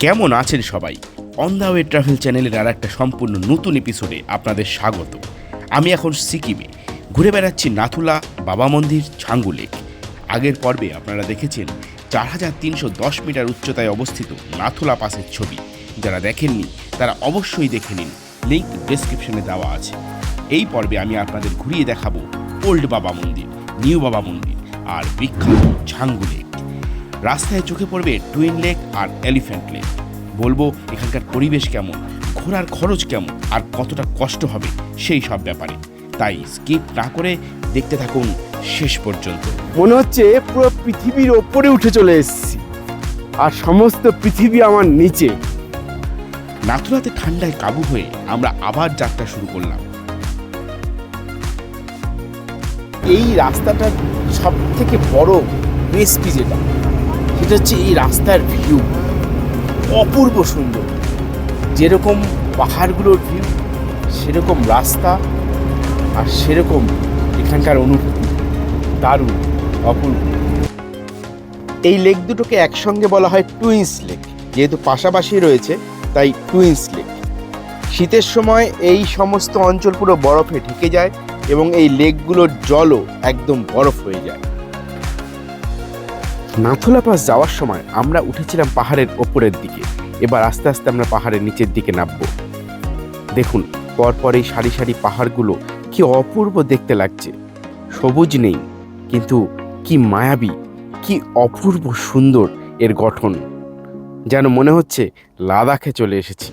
কেমন আছেন সবাই? অন দ্য ওয়ে ট্রাভেল চ্যানেলের আর একটা সম্পূর্ণ নতুন এপিসোডে আপনাদের স্বাগত। আমি এখন সিকিমে। ঘুরে বেড়াচ্ছি নাথুলা, বাবা মন্দির, ছাঙ্গু লেক। আগের পর্বে আপনারা দেখেছেন চার হাজার তিনশো দশ মিটার উচ্চতায় অবস্থিত নাথুলা পাসের ছবি। যারা দেখেননি, তারা অবশ্যই দেখে নিন। লিঙ্ক ডেসক্রিপশনে দেওয়া আছে। এই পর্বে আমি আপনাদের ঘুরিয়ে দেখাবো ওল্ড বাবা মন্দির নিউ বাবা মন্দির আর বিখ্যাত ছাঙ্গু লেক। রাস্তায় চোখে পড়বে টুইন লেক আর এলিফ্যান্ট লেক। বলব এখানকার পরিবেশ কেমন ঘোরার খরচ কেমন আর কতটা কষ্ট হবে সেই সব ব্যাপারে। তাই স্কিপ না করে দেখতে থাকুন শেষ পর্যন্ত। মনে হচ্ছে পুরো পৃথিবীর ওপরে উঠে চলে এসেছি আর সমস্ত পৃথিবী আমার নিচে। নাথুরাতে ঠান্ডায় কাবু হয়ে আমরা আবার যাত্রা শুরু করলাম। এই রাস্তাটার সব থেকে বড় রেসপি যেটা? সেটা হচ্ছে এই রাস্তার ভিউ অপূর্ব সুন্দর। যেরকম পাহাড়গুলোর ভিউ সেরকম রাস্তা আর সেরকম এখানকার অনুভূতি। দারুণ, অপূর্ব। এই লেক দুটোকে একসঙ্গে বলা হয় টুইন্স লেক যেহেতু পাশাপাশি রয়েছে, তাই টুইন্স লেক শীতের সময় এই সমস্ত অঞ্চল পুরো বরফে ঢেকে যায় এবং এই লেকগুলোর জলও একদম বরফ হয়ে যায়। নাথুলা পাস যাওয়ার সময় আমরা উঠেছিলাম পাহাড়ের ওপরের দিকে। এবার আস্তে আস্তে আমরা পাহাড়ের নিচের দিকে নামবো। দেখুন, পরপর এই সারি সারি পাহাড়গুলো কি অপূর্ব দেখতে লাগছে। সবুজ নেই, কিন্তু কি মায়াবী, কি অপূর্ব সুন্দর এর গঠন। যেন মনে হচ্ছে লাদাখে চলে এসেছি।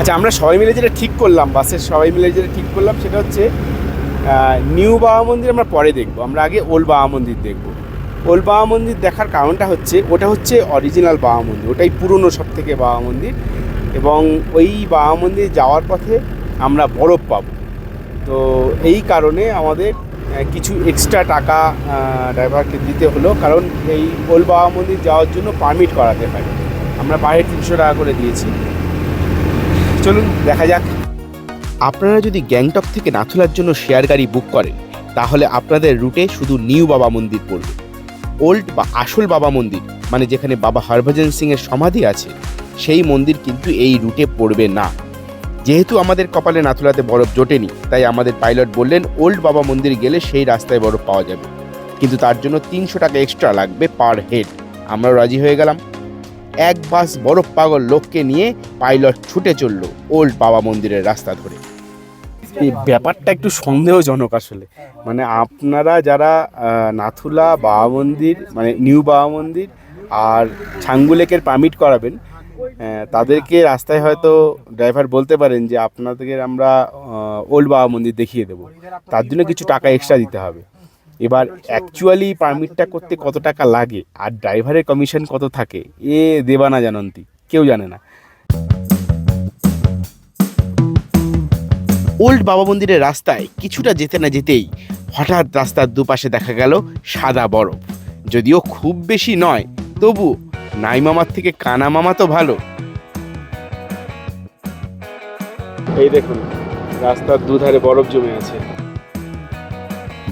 আচ্ছা আমরা সবাই মিলে যেটা ঠিক করলাম বাসের সবাই মিলে যেটা ঠিক করলাম, সেটা হচ্ছে নিউ বাবা মন্দির আমরা পরে দেখব। আমরা আগে ওল্ড বাবা মন্দির দেখব। ওল্ড বাবা মন্দির দেখার কারণটা হচ্ছে, ওটা হচ্ছে অরিজিনাল বাবা মন্দির, ওটাই পুরনো সব থেকে বাবা মন্দির এবং ওই বাবা মন্দির যাওয়ার পথে আমরা বরফ পাব। তো এই কারণে আমাদের কিছু এক্সট্রা টাকা ড্রাইভারকে দিতে হলো, কারণ এই ওল্ড বাবা মন্দির যাওয়ার জন্য পারমিট করাতে হয়। আমরা বাইরে তিনশো টাকা করে দিয়েছি। চলুন, দেখা যাক। আপনারা যদি গ্যাংটক থেকে নাথুলার জন্য শেয়ার গাড়ি বুক করেন, তাহলে আপনাদের রুটে শুধু নিউ বাবা মন্দির পড়বে। ওল্ড বা আসল বাবা মন্দির মানে যেখানে বাবা হরভজন সিং এর সমাধি আছে, সেই মন্দির কিন্তু এই রুটে পড়বে না। যেহেতু আমাদের কপালে নাথুলাতে বরফ জোটেনি, তাই আমাদের পাইলট বললেন, ওল্ড বাবা মন্দির গেলে সেই রাস্তায় বরফ পাওয়া যাবে। কিন্তু তার জন্য তিনশো টাকা এক্সট্রা লাগবে পার হেড আমরাও রাজি হয়ে গেলাম। এক বাস বরফ পাগল লোককে নিয়ে পাইলট ছুটে চলল ওল্ড বাবা মন্দিরের রাস্তা ধরে। এই ব্যাপারটা একটু সন্দেহজনক আসলে। মানে আপনারা যারা নাথুলা বাবা মন্দির মানে নিউ বাবা মন্দির আর ছাঙ্গু লেকের পারমিট করাবেন তাদেরকে রাস্তায় হয়তো ড্রাইভার বলতে পারেন যে আপনাদের আমরা ওল্ড বাবা মন্দির দেখিয়ে দেবো। তার জন্য কিছু টাকা এক্সট্রা দিতে হবে। এবার অ্যাকচুয়ালি পারমিটটা করতে কত টাকা লাগে? আর ড্রাইভারের কমিশন কত থাকে? এ দেবা না জানন্তি কেউ জানে না। ওল্ড বাবা মন্দিরের রাস্তায় কিছুটা যেতে না যেতেই হঠাৎ রাস্তার দুপাশে দেখা গেল সাদা বরফ। যদিও খুব বেশি নয় তবু নাই মামার থেকে কানা মামা তো ভালো। এই দেখুন রাস্তার দুধারে বরফ জমে আছে।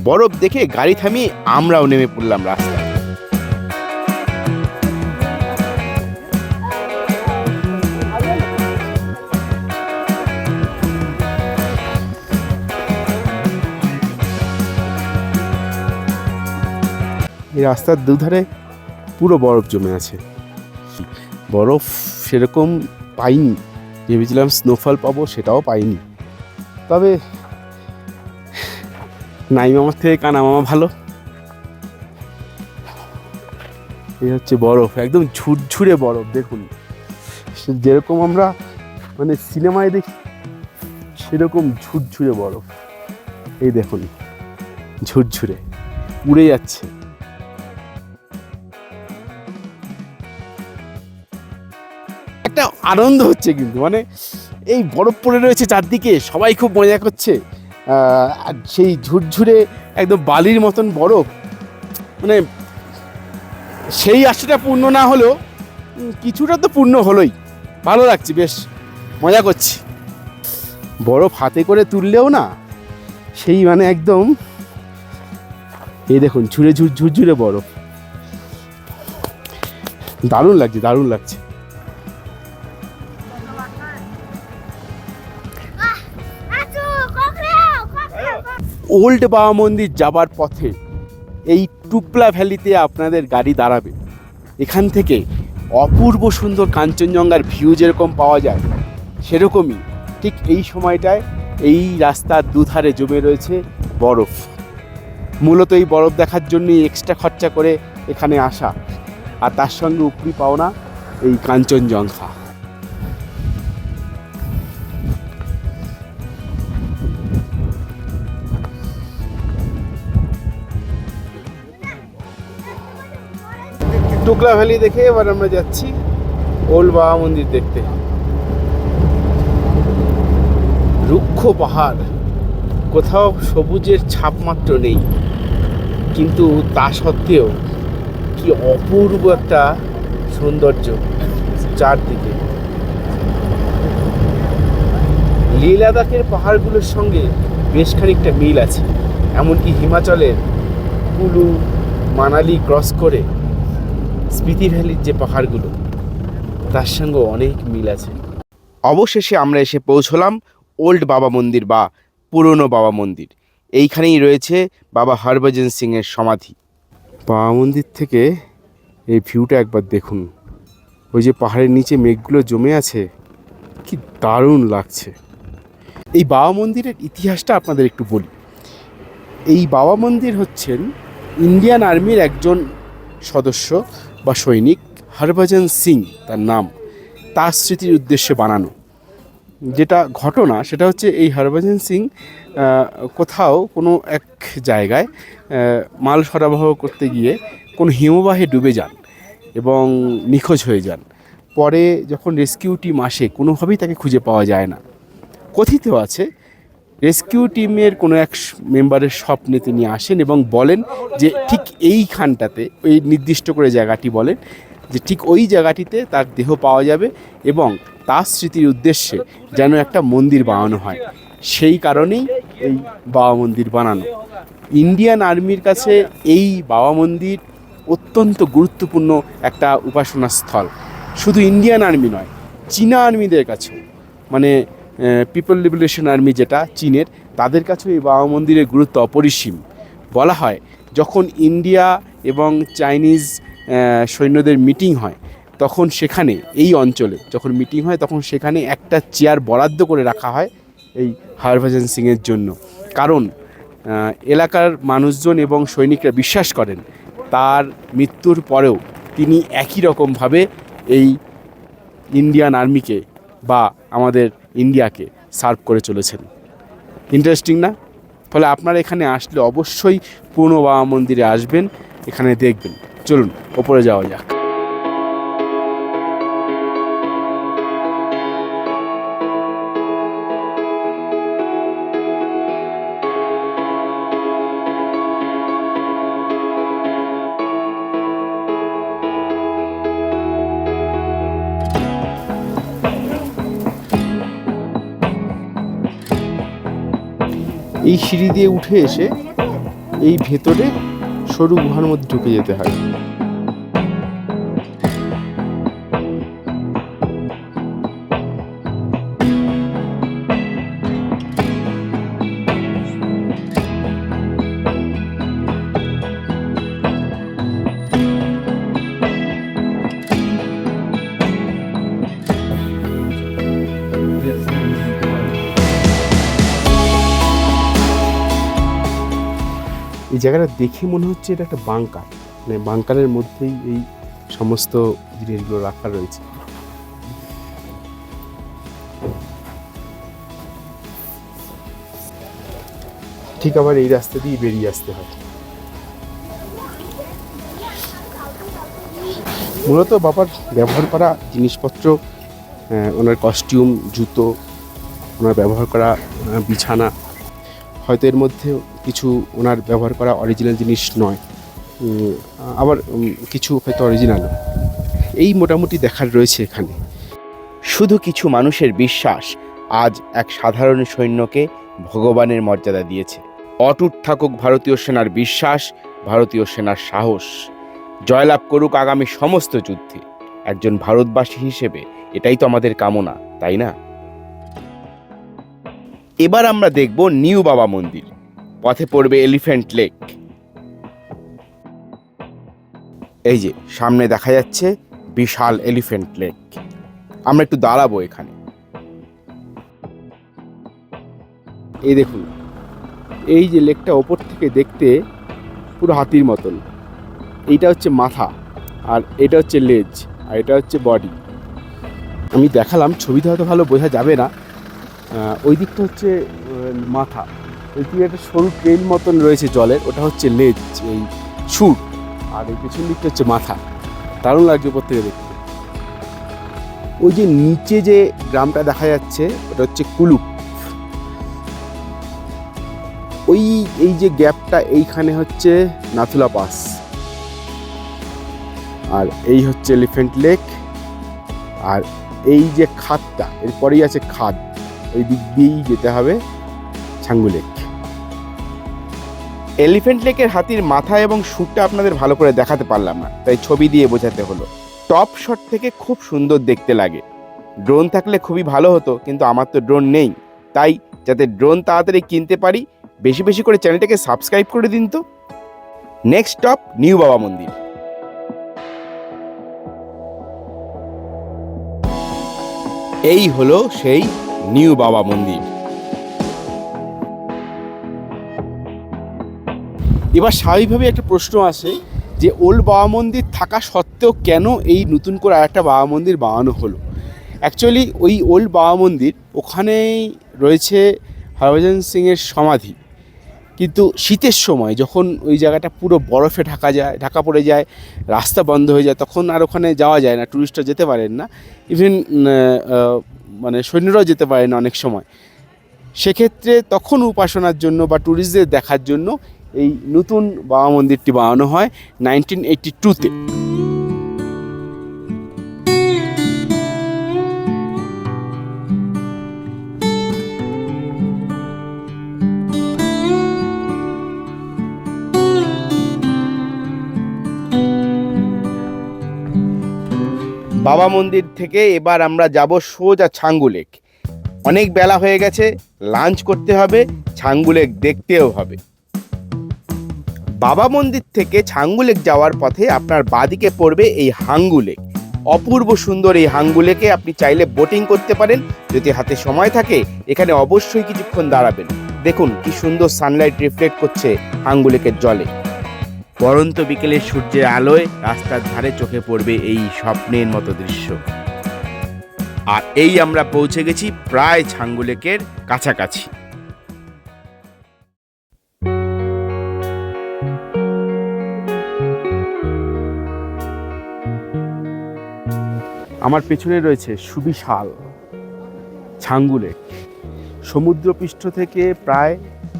বরফ দেখে গাড়ি থামিয়ে আমরাও নেমে পড়লাম রাস্তায়। এই রাস্তার দুধারে পুরো বরফ জমে আছে। বরফ সেরকম পাইনি। ভেবেছিলাম স্নোফল পাবো, সেটাও পাইনি। তবে নাই মামার থেকে কানা মামা ভালো। এই হচ্ছে বরফ, একদম ঝুরঝুরে বরফ, দেখুন। যেরকম আমরা মানে সিনেমায় দেখি, সেরকম ঝুরঝুরে বরফ। এই দেখুন ঝুরঝুরে উড়ে যাচ্ছে। একটা আনন্দ হচ্ছে কিন্তু মানে এই বরফ পড়ে রয়েছে চারদিকে, সবাই খুব মজা করছে। সেই ঝুরঝুরে একদম বালির মতন বরফ মানে সেই আশাটা পূর্ণ না হলেও কিছুটা তো পূর্ণ হলোই। ভালো লাগছে, বেশ মজা করছি। বরফ হাতে করে তুললেও না, সেই মানে একদম, এই দেখুন ঝুড়ে ঝুর ঝুরঝুরে বরফ। দারুণ লাগছে দারুণ লাগছে। ওল্ড বাবা মন্দির যাবার পথে এই টুপলা ভ্যালিতে আপনাদের গাড়ি দাঁড়াবে। এখান থেকে অপূর্ব সুন্দর কাঞ্চনজঙ্ঘার ভিউ যেরকম পাওয়া যায়, সেরকমই ঠিক এই সময়টায় এই রাস্তার দুধারে জমে রয়েছে বরফ। মূলত এই বরফ দেখার জন্যই এক্সট্রা খরচা করে এখানে আসা। আর তার সঙ্গে উপরি পাওনা এই কাঞ্চনজঙ্ঘা। টুকলা ভ্যালি দেখে এবার আমরা যাচ্ছি ওল্ড বাবা মন্দির দেখতে। রুক্ষ পাহাড়। কোথাও সবুজের ছাপ মাত্র নেই। কিন্তু তা সত্ত্বেও কি অপূর্ব একটা সৌন্দর্য চারদিকে। লে লাদাখের পাহাড়গুলোর সঙ্গে বেশ খানিকটা মিল আছে। এমনকি হিমাচলের কুলু, মানালি ক্রস করে স্পিতি ভ্যালির যে পাহাড়গুলো, তার সঙ্গে অনেক মিল আছে। অবশেষে আমরা এসে পৌঁছলাম ওল্ড বাবা মন্দির বা পুরনো বাবা মন্দির। এইখানেই রয়েছে বাবা হরভজন সিংয়ের সমাধি। বাবা মন্দির থেকে এই ভিউটা একবার দেখুন। ওই যে পাহাড়ের নিচে মেঘগুলো জমে আছে, কি দারুণ লাগছে। এই বাবা মন্দিরের ইতিহাসটা আপনাদের একটু বলি। এই বাবা মন্দির হচ্ছেন ইন্ডিয়ান আর্মির একজন সদস্য বা সৈনিক হরভজন সিং তার নাম, তার স্মৃতির উদ্দেশ্যে বানানো। যেটা ঘটনা সেটা হচ্ছে এই হরভজন সিং কোথাও কোনো এক জায়গায় মাল সরবরাহ করতে গিয়ে কোনো হিমবাহে ডুবে যান এবং নিখোঁজ হয়ে যান। পরে যখন রেস্কিউ টিম আসে কোনোভাবেই তাকে খুঁজে পাওয়া যায় না। কথিত আছে রেস্কিউ টিমের কোনো এক মেম্বারের স্বপ্নে তিনি আসেন এবং বলেন যে ঠিক এইখানটাতে ওই নির্দিষ্ট করে জায়গাটি বলেন যে ঠিক ওই জায়গাটিতে তার দেহ পাওয়া যাবে এবং তার স্মৃতির উদ্দেশ্যে যেন একটা মন্দির বানানো হয়। সেই কারণেই এই বাবা মন্দির বানানো। ইন্ডিয়ান আর্মির কাছে এই বাবা মন্দির অত্যন্ত গুরুত্বপূর্ণ একটা উপাসনা স্থল শুধু ইন্ডিয়ান আর্মি নয়, চীনা আর্মিদের কাছে মানে পিপল লিবারেশন আর্মি যেটা চীনের, তাদের কাছেও এই বাবা মন্দিরের গুরুত্ব অপরিসীম। বলা হয়, যখন ইন্ডিয়া এবং চাইনিজ সৈন্যদের মিটিং হয়, তখন সেখানে, এই অঞ্চলে, যখন মিটিং হয়, তখন সেখানে একটা চেয়ার বরাদ্দ করে রাখা হয় এই হরভজন সিংয়ের জন্য। কারণ এলাকার মানুষজন এবং সৈনিকরা বিশ্বাস করেন, তার মৃত্যুর পরেও তিনি একই রকমভাবে এই ইন্ডিয়ান আর্মিকে বা আমাদের ইন্ডিয়াকে সার্ভ করে চলেছেন। ইন্টারেস্টিং না? ফলে আপনারা এখানে আসলে অবশ্যই পুরনো বাবা মন্দিরে আসবেন, এখানে দেখবেন। চলুন, ওপরে যাওয়া যাক। এই সিঁড়ি দিয়ে উঠে এসে এই ভেতরে সরু গুহার মধ্যে ঢুকে যেতে হয়। এই জায়গাটা দেখে মনে হচ্ছে এটা একটা বাংকার। মানে বাংকারের মধ্যেই এই সমস্ত জিনিসগুলো রাখা রয়েছে। ঠিক আবার এই রাস্তা দিয়ে বেরিয়ে আসতে হয়। মূলত বাবার ব্যবহার করা জিনিসপত্র ওনার কস্টিউম জুতো, ওনার ব্যবহার করা বিছানা, হয়তো এর মধ্যে কিছু ওনার ব্যবহার করা অরিজিনাল জিনিস নয়। আবার কিছু হয়তো অরিজিনাল এই মোটামুটি দেখার রয়েছে এখানে। শুধু কিছু মানুষের বিশ্বাস আজ এক সাধারণ সৈন্যকে ভগবানের মর্যাদা দিয়েছে। অটুট থাকুক ভারতীয় সেনার বিশ্বাস, ভারতীয় সেনার সাহস। জয়লাভ করুক আগামী সমস্ত যুদ্ধে। একজন ভারতবাসী হিসেবে এটাই তো আমাদের কামনা, তাই না? এবার আমরা দেখব নিউ বাবা মন্দির। পথে পড়বে এলিফ্যান্ট লেক এই যে, সামনে দেখা যাচ্ছে বিশাল এলিফ্যান্ট লেক আমরা একটু দাঁড়াবো এখানে। এই দেখুন, এই যে লেকটা ওপর থেকে দেখতে পুরো হাতির মতন। এইটা হচ্ছে মাথা, আর এটা হচ্ছে লেজ আর এটা হচ্ছে বডি আমি দেখালাম ছবিতে হয়তো ভালো বোঝা যাবে না। ওই দিকটা হচ্ছে মাথা। দিকে একটা সরু ট্রেন মতন রয়েছে জলের, ওটা হচ্ছে লেজ, এই সুর। আর এই পেছন দিকটা হচ্ছে মাথা। দারুণ লাগছে উপর থেকে দেখতে। ওই যে নিচে যে গ্রামটা দেখা যাচ্ছে, ওটা হচ্ছে কুলুপ। ওই, এই যে গ্যাপটা এইখানে হচ্ছে নাথুলা পাস। আর এই হচ্ছে এলিফ্যান্ট লেক। আর এই যে খাদটা, এরপরেই আছে খাদ। ওই দিক দিয়েই যেতে হবে ছাঙ্গু লেক। এলিফ্যান্ট লেকের হাতির মাথা এবং সুরটা আপনাদের ভালো করে দেখাতে পারলাম না, তাই ছবি দিয়ে বোঝাতে হলো। টপ শট থেকে খুব সুন্দর দেখতে লাগে। ড্রোন থাকলে খুবই ভালো হতো, কিন্তু আমার তো ড্রোন নেই। তাই যাতে ড্রোন তাড়াতাড়ি কিনতে পারি, বেশি বেশি করে চ্যানেলটাকে সাবস্ক্রাইব করে দিন তো। নেক্সট স্টপ নিউ বাবা মন্দির। এই হলো সেই নিউ বাবা মন্দির। এবার স্বাভাবিকভাবে একটা প্রশ্ন আসে যে ওল্ড বাবা মন্দির থাকা সত্ত্বেও কেন এই নতুন করে আরেকটা বাবা মন্দির বানানো হলো? অ্যাকচুয়ালি ওই ওল্ড বাবা মন্দির ওখানেই রয়েছে হরভজন সিংয়ের সমাধি। কিন্তু শীতের সময় যখন ওই জায়গাটা পুরো বরফে ঢাকা যায়, ঢাকা পড়ে যায়, রাস্তা বন্ধ হয়ে যায়, তখন আর ওখানে যাওয়া যায় না ট্যুরিস্টরা যেতে পারেন না। ইভেন মানে সৈন্যরাও যেতে পারে না অনেক সময়। সেক্ষেত্রে তখন উপাসনার জন্য বা ট্যুরিস্টদের দেখার জন্য এই নতুন বাবা মন্দিরটি বানানো হয় নাইনটিন এইটটি টুতে। বাবা মন্দির থেকে এবার আমরা যাব সোজা ছাঙ্গু লেক। অনেক বেলা হয়ে গেছে, লাঞ্চ করতে হবে, ছাঙ্গু লেক দেখতেও হবে। বাবা মন্দির থেকে ছাঙ্গুলেক যাওয়ার পথে আপনার বাদিকে পড়বে এই হাঙ্গুলেক অপূর্ব সুন্দর এই হাঙ্গুলেকে আপনি চাইলে বোটিং করতে পারেন। যদি হাতে সময় থাকে, এখানে অবশ্যই কিছুক্ষণ দাঁড়াবেন। দেখুন কি সুন্দর সানলাইট রিফ্লেক্ট করছে হাঙ্গুলেকের জলে। পরন্ত বিকেলের সূর্যের আলোয় রাস্তার ধারে চোখে পড়বে এই স্বপ্নের মতো দৃশ্য। আর এই আমরা পৌঁছে গেছি প্রায় ছাঙ্গুলেকের কাছাকাছি। আমার পেছনে রয়েছে সুবিশাল ছাঙ্গু লেক সমুদ্রপৃষ্ঠ থেকে প্রায়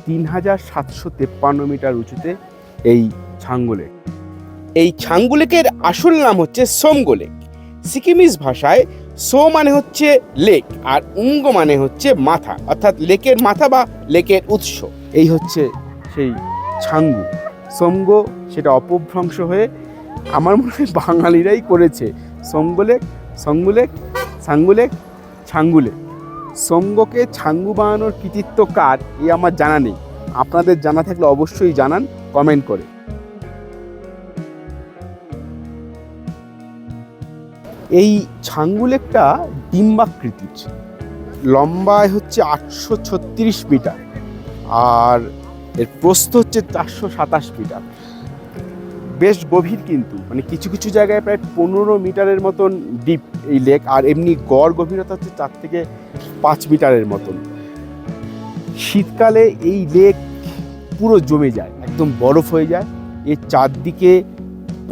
তিন হাজার সাতশো তেপ্পান্ন মিটার উঁচুতে এই ছাঙ্গু লেক এই ছাঙ্গুলেকের আসল নাম হচ্ছে সোমগো লেক। সিকিমিজ ভাষায় সো মানে হচ্ছে লেক আর উঙ্গ মানে হচ্ছে মাথা, অর্থাৎ লেকের মাথা বা লেকের উৎস। এই হচ্ছে সেই ছাঙ্গু। সোমগো সেটা অপভ্রংশ হয়ে আমার মনে হয় বাঙালিরাই করেছে। সোমগোলেক সঙ্গুলেক, সাঙ্গুলেক ছাঙ্গুলেক সঙ্গকে ছাঙ্গু বানানোর কৃতিত্ব কার, এ আমার জানা নেই। আপনাদের জানা থাকলে অবশ্যই জানান, কমেন্ট করে। এই ছাঙ্গুলেকটা ডিম্বাকৃতির লম্বায় হচ্ছে আটশো ছত্রিশ মিটার আর এর প্রস্থ হচ্ছে চারশো সাতাশ মিটার। বেশ গভীর কিন্তু। মানে কিছু কিছু জায়গায় প্রায় পনেরো মিটারের মতন ডিপ এই লেক আর এমনি গড় গভীরতা হচ্ছে চার থেকে পাঁচ মিটারের মতন। শীতকালে এই লেক পুরো জমে যায়, একদম বরফ হয়ে যায়। এর চারদিকে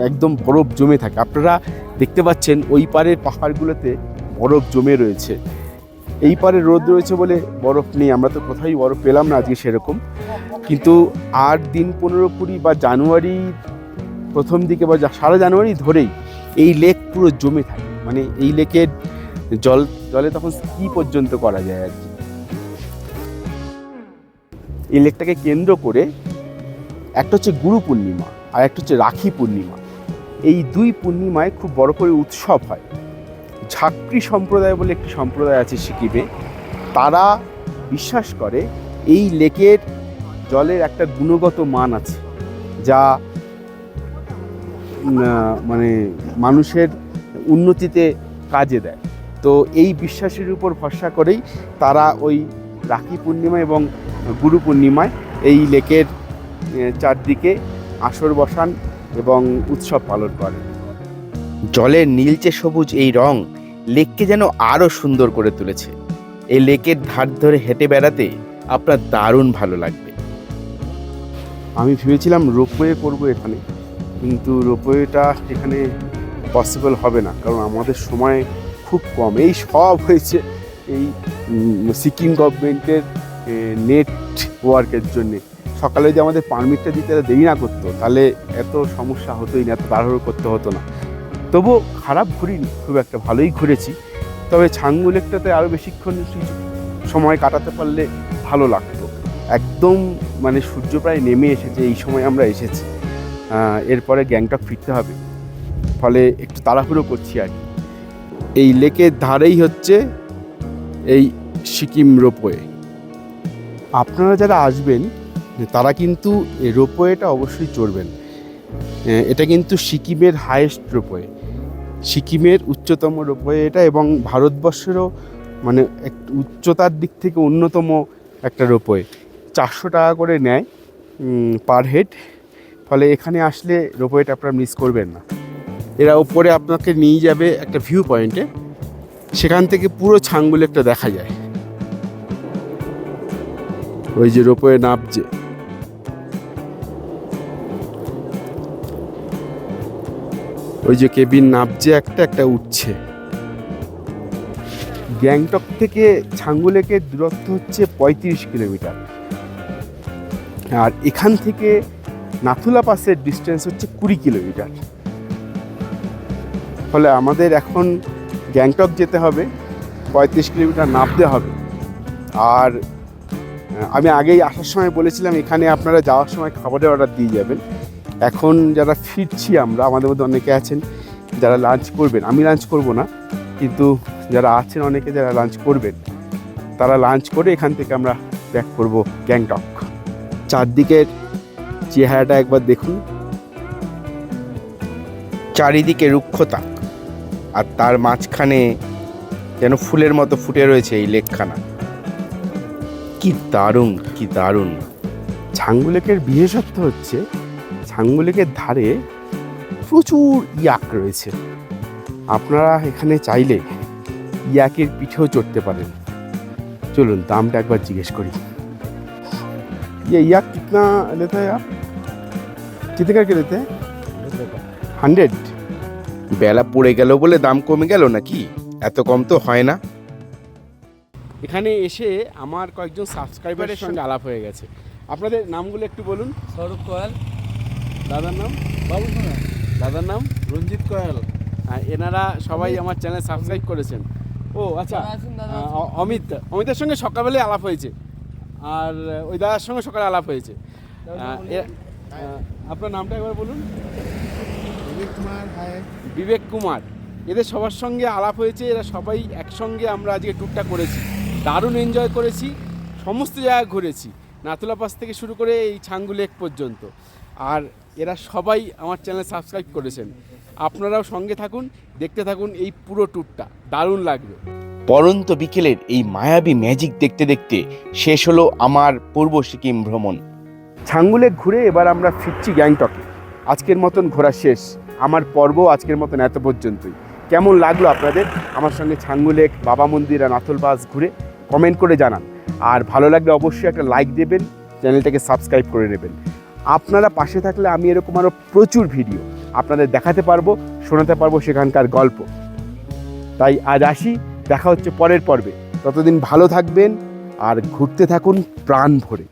একদম বরফ জমে থাকে। আপনারা দেখতে পাচ্ছেন ওই পারের পাহাড়গুলোতে বরফ জমে রয়েছে। এই পারে রোদ রয়েছে বলে বরফ নেই, আমরা তো কোথাও বরফ পেলাম না আজকে সেরকম। কিন্তু আর দিন পনেরো কুড়ি বা জানুয়ারি প্রথম দিকে বা সারা জানুয়ারি ধরেই এই লেক পুরো জমে থাকে। মানে এই লেকের জল, জলে তখন স্কি পর্যন্ত করা যায় আর কি। এই লেকটাকে কেন্দ্র করে একটা হচ্ছে গুরু পূর্ণিমা আর একটা হচ্ছে রাখি পূর্ণিমা। এই দুই পূর্ণিমায় খুব বড় করে উৎসব হয়। ঝাকরি সম্প্রদায় বলে একটি সম্প্রদায় আছে সিকিমে। তারা বিশ্বাস করে এই লেকের জলের একটা গুণগত মান আছে, যা মানে মানুষের উন্নতিতে কাজে দেয়। তো এই বিশ্বাসের উপর ভরসা করেই তারা ওই রাখি পূর্ণিমা এবং গুরু পূর্ণিমায় এই লেকের চারদিকে আসর বসান এবং উৎসব পালন করেন। জলের নীলচে সবুজ এই রং লেককে যেন আরও সুন্দর করে তুলেছে। এই লেকের ধার ধরে হেঁটে বেড়াতে আপনার দারুণ ভালো লাগবে। আমি ভেবেছিলাম রোপওয়ে করব এখানে। কিন্তু রোপওয়েটা এখানে পসিবল হবে না, কারণ আমাদের সময় খুব কম। এই সব হয়েছে এই সিকিম গভর্নমেন্টের নেট ওয়ার্কের জন্যে। সকালে যদি আমাদের পারমিটটা দিতে দেরি না করতো, তাহলে এত সমস্যা হতোই না, এত তাড়াহুড়ো করতে হতো না। তবুও খারাপ ঘুরিনি, খুব একটা ভালোই ঘুরেছি। তবে ছাঙ্গু লেকটাতে আরও বেশিক্ষণ সময় কাটাতে পারলে ভালো লাগতো। একদম মানে সূর্য প্রায় নেমে এসেছে, এই সময় আমরা এসেছি। এরপরে গ্যাংটক ফিরতে হবে। ফলে একটু তাড়াহুড়ো করছি আর কি। এই লেকের ধারেই হচ্ছে এই সিকিম রোপওয়ে। আপনারা যারা আসবেন, তারা কিন্তু এই রোপওয়েটা অবশ্যই চড়বেন। এটা কিন্তু সিকিমের হায়েস্ট রোপওয়ে। সিকিমের উচ্চতম রোপওয়ে এটা এবং ভারতবর্ষেরও মানে এক উচ্চতার দিক থেকে অন্যতম একটা রোপওয়ে। চারশো টাকা করে নেয় পার হেড ফলে এখানে আসলে রোপওয়েটা আপনারা মিস করবেন না। এরা ওপরে আপনাকে নিয়ে যাবে একটা ভিউ পয়েন্টে সেখান থেকে পুরো ছাঙ্গুলেকটা দেখা যায়। ওই যে রোপওয়ে নামছে ওই যে কেবিন নামছে একটা একটা উঠছে। গ্যাংটক থেকে ছাঙ্গুলেকের দূরত্ব হচ্ছে পঁয়ত্রিশ কিলোমিটার। আর এখান থেকে নাথুলা পাসের ডিস্টেন্স হচ্ছে কুড়ি কিলোমিটার ফলে আমাদের এখন গ্যাংটক যেতে হবে, পঁয়ত্রিশ কিলোমিটার নামতে হবে। আর আমি আগেই আসার সময় বলেছিলাম, এখানে আপনারা যাওয়ার সময় খাবারের অর্ডার দিয়ে যাবেন। এখন যারা ফিরছি আমরা, আমাদের মধ্যে অনেকে আছেন, যারা লাঞ্চ করবেন। আমি লাঞ্চ করব না, কিন্তু যারা আছেন অনেকে যারা লাঞ্চ করবেন, তারা লাঞ্চ করে এখান থেকে আমরা ব্যাক করব গ্যাংটক। চারদিকের চেহারাটা একবার দেখুন চারিদিকে রুক্ষতা আর তার মাঝখানে যেন ফুলের মতো ফুটে রয়েছে এই লেকখানা কি দারুণ কি দারুণ ছাঙ্গুলেকের বিশেষত্ব হচ্ছে ছাঙ্গুলেকের ধারে প্রচুর ইয়াক রয়েছে আপনারা এখানে চাইলে ইয়াকের পিঠেও চড়তে পারেন চলুন দামটা একবার জিজ্ঞেস করি ये याक कितना लेता है आप কিতে কার হান্ড্রেড। বেলা পড়ে গেল বলে দাম কমে গেল নাকি? এত কম তো হয় না। এখানে এসে আমার কয়েকজন সাবস্ক্রাইবারের সঙ্গে আলাপ হয়ে গেছে। আপনাদের নামগুলো একটু বলুন। সৌরভ কয়াল। দাদার নাম? বাবু দাদার নাম? রঞ্জিত কয়াল। হ্যাঁ, এনারা সবাই আমার চ্যানেল সাবস্ক্রাইব করেছেন। ও আচ্ছা। অমিত। অমিতের সঙ্গে সকালবেলায় আলাপ হয়েছে। আর ওই দাদার সঙ্গে সকালে আলাপ হয়েছে। আপনার নামটা একবার বলুন। বিবেক কুমার বিবেক কুমার। এদের সবার সঙ্গে আলাপ হয়েছে এরা সবাই একসঙ্গে আমরা আজকে ট্যুরটা করেছি। দারুণ এনজয় করেছি সমস্ত জায়গা ঘুরেছি। নাতুলা পাস থেকে শুরু করে এই ছাঙ্গু লেক পর্যন্ত। আর এরা সবাই আমার চ্যানেল সাবস্ক্রাইব করেছেন। আপনারাও সঙ্গে থাকুন দেখতে থাকুন এই পুরো ট্যুরটা দারুণ লাগবে। পরন্ত বিকেলের এই মায়াবী ম্যাজিক দেখতে দেখতে শেষ হলো আমার পূর্ব সিকিম ভ্রমণ। ছাঙ্গুলেক ঘুরে এবার আমরা ফিরছি গ্যাংটকে। আজকের মতন ঘোরা শেষ। আমার পর্ব আজকের মতন এত পর্যন্তই। কেমন লাগল আপনাদের? আমার সঙ্গে ছাঙ্গুলেক বাবা মন্দির আর নাথল বাস ঘুরে কমেন্ট করে জানান। আর ভালো লাগলে অবশ্যই একটা লাইক দেবেন, চ্যানেলটাকে সাবস্ক্রাইব করে নেবেন। আপনারা পাশে থাকলে আমি এরকম আরও প্রচুর ভিডিও আপনাদের দেখাতে পারব, শোনাতে পারব সেখানকার গল্প। তাই আজ আসি, দেখা হচ্ছে পরের পর্বে। ততদিন ভালো থাকবেন আর ঘুরতে থাকুন প্রাণ ভরে।